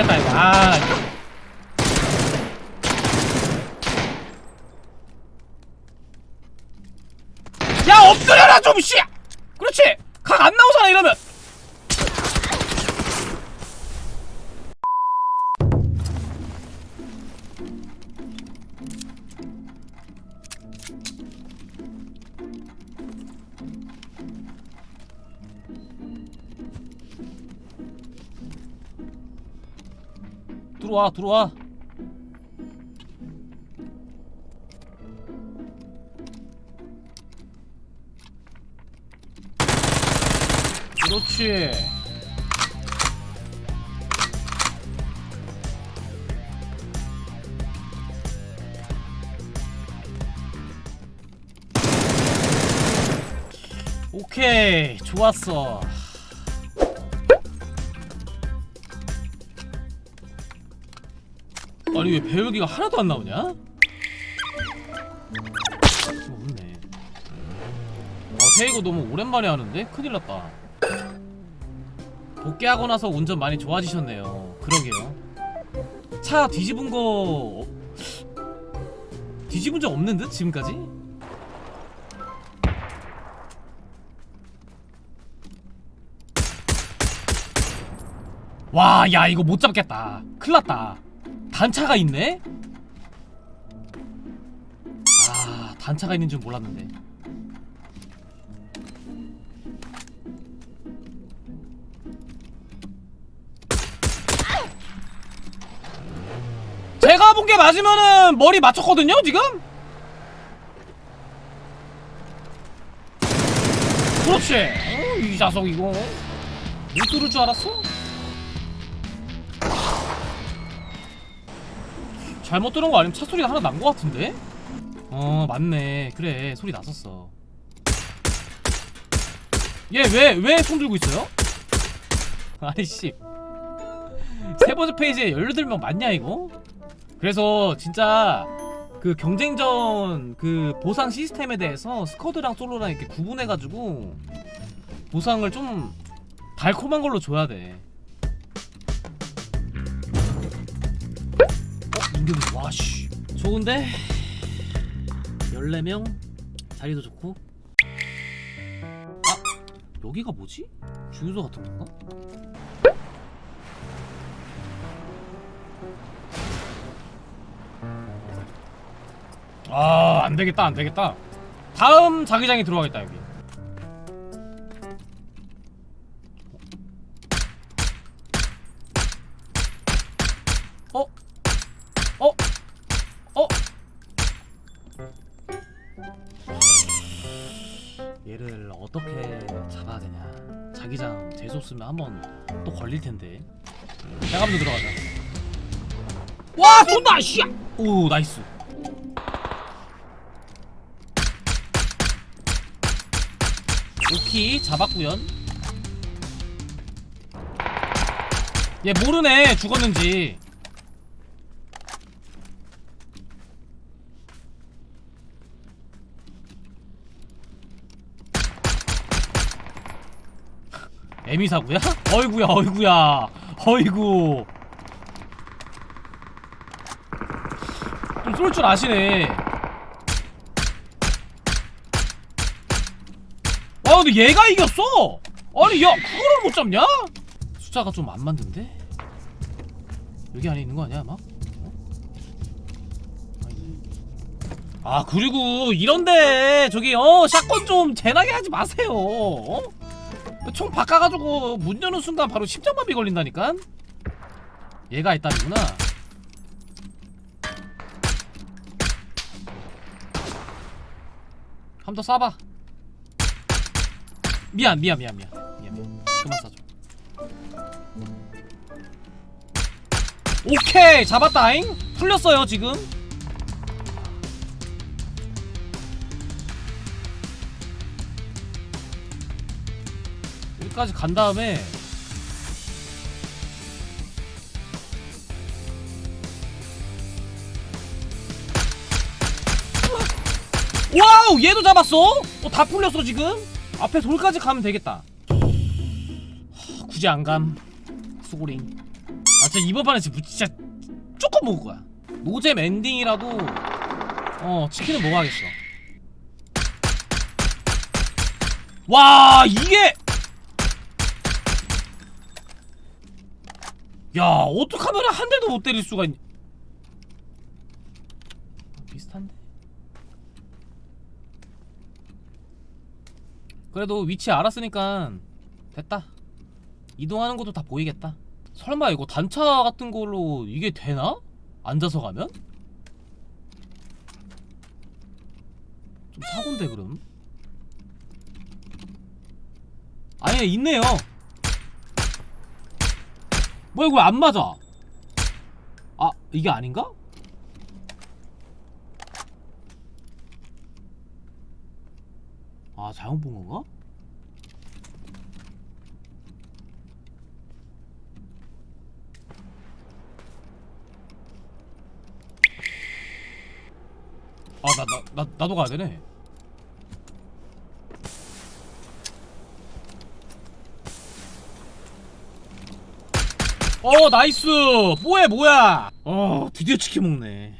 좋됐다 이거 아 야, 엎드려라 좀 씨. 그렇지. 각 안 나오잖아 이러면. 들어와 들어와. 그렇지. 오케이 좋았어 아니 왜 배열기가 하나도 안 나오냐? 없네 어 테이거 너무 오랜만에 하는데? 큰일 났다 복귀하고 나서 운전 많이 좋아지셨네요 그러게요 차 뒤집은 거 어- 뒤집은 적 없는 듯 지금까지? 와, 야, 이거 못 잡겠다. 큰일 났다. 단차가 있네? 아, 단차가 있는 줄 몰랐는데. 제가 본 게 맞으면은 머리 맞췄거든요, 지금? 그렇지. 어, 이 자석 이거. 못 들을 줄 알았어? 잘못 들은 거 아니면 차 소리가 하나 난 거 같은데? 어 맞네 그래 소리 났었어 얘 왜 왜 손 들고 있어요? 아이씨 세 번째 페이지에 18명 맞냐 이거? 그래서 진짜 그 경쟁전 그 보상 시스템에 대해서 스쿼드랑 솔로랑 이렇게 구분해가지고 보상을 좀 달콤한 걸로 줘야 돼 어? 민규는 와씨 좋은데? 14명 자리도 좋고 아 여기가 뭐지? 주유소 같은 건가? 아 안되겠다 안되겠다 다음 자기장에 들어가겠다 여기 얘를 어떻게 잡아야 되냐? 자기장 재수 없으면 한번 또 걸릴 텐데. 먼저 들어가자. 와 쏜다 씨야! 오 나이스. 오키 잡았구연. 얘 모르네 죽었는지 에미사구야? 어이구야 어이구야 어이구 좀 쏠 줄 아시네 아 근데 얘가 이겼어 아니 야 그거를 못 잡냐? 숫자가 좀 안 맞는데? 여기 안에 있는 거 아니야 아마? 어? 아 그리고 이런데 저기 어 샷건 좀 재나게 하지 마세요 어? 총 바꿔가지고 문 여는 순간 바로 심장마비 걸린다니까? 얘가 있다는구나. 한번더 쏴봐. 미안 미안 미안 미안. 미안 미안. 그만 쏴줘. 오케이 잡았다잉. 풀렸어요 지금 여기까지 간 다음에 와우 얘도 잡았어? 어, 다 풀렸어 지금? 앞에 돌까지 가면 되겠다. 하, 굳이 안감. 수고링. 아 진짜 이번 판에 진짜 조금 먹을 거야. 노잼 엔딩이라도 어 치킨은 먹어야겠어. 와 이게 야 어떡하면 한 대도 못 때릴 수가 있 비슷한데? 그래도 위치 알았으니까 됐다. 이동하는 것도 다 보이겠다. 설마 이거 단차 같은 걸로 이게 되나? 앉아서 가면? 좀 사고인데 그럼? 아니 있네요 뭐야 이거 왜안 맞아 아 이게 아닌가? 아 잘못 본 건가? 아나나 나 나도 가야 되네. 어 나이스. 뭐해 뭐야? 어 드디어 치킨 먹네